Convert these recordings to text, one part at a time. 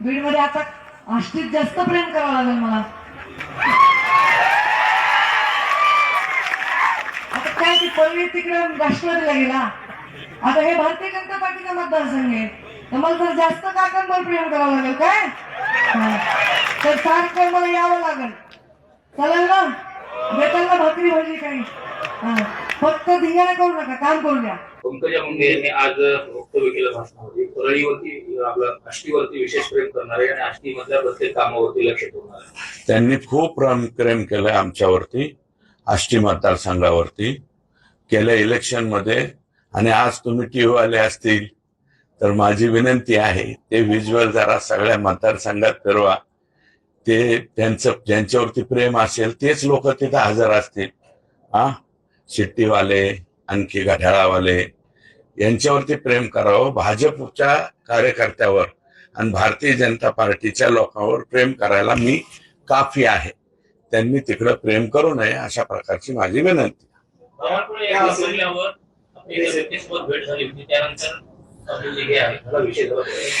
बीडमध्ये आता आष्टीत जास्त प्रेम करावं लागेल मला. आता काय ती पल्ली तिकडे राष्ट्रवादीला गेला? आता हे भारतीय जनता पार्टीचा मतदारसंघ आहे. तर मला जर जास्त काकांवर प्रेम करावं लागेल काय? तर सारखं मला यावं लागेल. चालेल ना? भेटायला ना भाकरी भाजी काही? हा. फक्त धिंगाणा करू नका काम करू द्या. पंकजा मुंडे यांनी आज वक्तव्य केलं भाषणामध्ये. परळीवरती आपलं आष्टीवरती विशेष प्रेम करणार आहे आणि आष्टीमधल्या प्रत्येक कामावरती लक्ष ठेवणार आहे. त्यांनी खूप प्रेम प्रेम केलंय आमच्यावरती आष्टी मतदारसंघावरती गेल्या इलेक्शनमध्ये आणि आज तुम्ही टीव्ही वाले असतील तर माझी विनंती आहे ते व्हिज्युअल जरा सगळ्या मतदारसंघात फिरवा. ते त्यांचं ज्यांच्यावरती प्रेम असेल तेच लोक तिथे हजर असतील. हा? शिट्टीवाले आणखी घड्याळावाले यांच्यावरती प्रेम करावं. भाजपच्या कार्यकर्त्यावर आणि भारतीय जनता पार्टीच्या लोकांवर प्रेम करायला मी काफी आहे. त्यांनी तिकडं प्रेम करू नये अशा प्रकारची माझी विनंती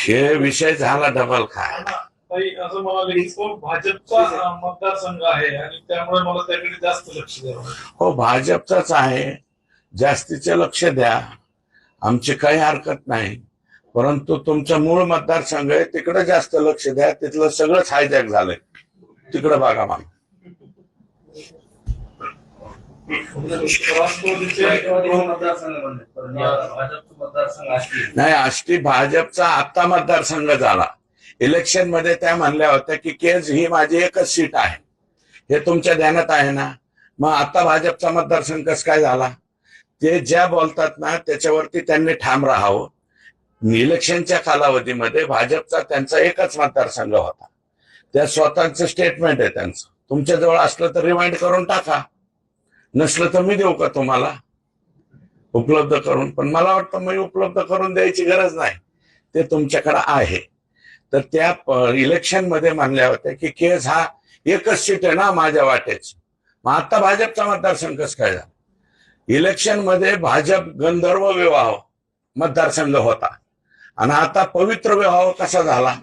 हे. हे विषय झाला डबल काय ताई असं तो भाजपचा मतदारसंघ आहे आणि त्यामुळे मला त्याकडे जास्त लक्ष द्यावं. हो भाजपचाच आहे. जास्तीचे लक्ष द्या. आमची काही हरकत नाही. परंतु तुमचं मूळ मतदारसंघ आहे तिकडे जास्त लक्ष द्या. तिथलं सगळंच हायजॅक झालंय. तिकडे बघा मग राष्ट्रवादीचे नाही आष्टी भाजपचा आता मतदारसंघ झाला. इलेक्शनमध्ये त्या म्हणल्या होत्या की केज ही माझी एकच सीट आहे. हे तुमच्या ध्यानात आहे ना? मग आता भाजपचा मतदारसंघ कसं काय झाला? ते ज्या बोलतात ना त्याच्यावरती त्यांनी ठाम राहावं. इलेक्शनच्या कालावधीमध्ये भाजपचा त्यांचा एकच मतदारसंघ होता. त्या स्वतःचं स्टेटमेंट आहे त्यांचं. तुमच्या जवळ असलं तर रिमाइंड करून टाका. नसलं तर मी देऊ का तुम्हाला? उपलब्ध करून. पण मला वाटतं मी उपलब्ध करून द्यायची गरज नाही. ते तुमच्याकडे आहे. तर त्या इलेक्शनमध्ये मानल्या होत्या की केस हा एकच सीट आहे ना माझ्या वाटेच. मग आता भाजपचा मतदारसंघ कसं काय झाला? इलेक्शनमध्ये भाजप गंधर्व विवाह मतदारसंघ होता. आणि आता पवित्र विवाह कसा झाला?